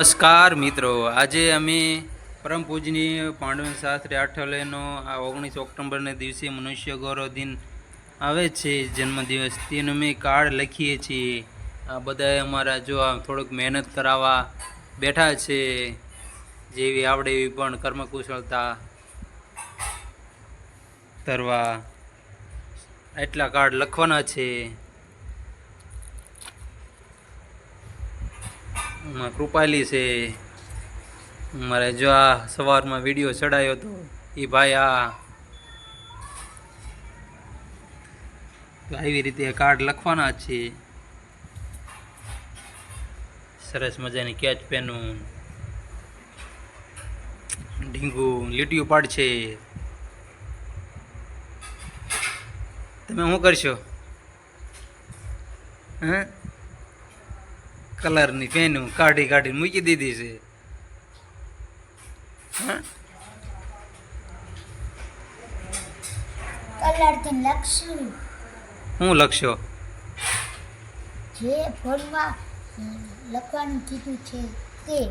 નમસ્કાર મિત્રો. આજે અમે પરમ પૂજનીય પાંડવન શાસ્ત્રી આઠવલેનો આ ઓગણીસ ઓક્ટોબરને દિવસે મનુષ્ય ગૌરવ દિન આવે છે, જન્મદિવસ. તેનો અમે કાર્ડ લખીએ છીએ. આ બધાએ અમારા જો આ થોડુંક મહેનત કરાવવા બેઠા છે, જેવી આવડે એવી પણ કર્મકુશળતા તરવા એટલા કાર્ડ લખવાના છે. કૃપાલી છે. મારે જો આ સવારમાં વીડિયો ચડાયો હતો એ ભાઈ આ આવી રીતે કાર્ડ લખવાના છે. સરસ મજાની કેચ પેનું. ઢીંગુ લીટીઓ પાડશે. તમે શું કરશો? હે? કલરની પેનું કાઢી કાઢી મૂકી દીધી છે. હા? લખશો. જે ફોનમાં લખવાનું કીધું છે તે.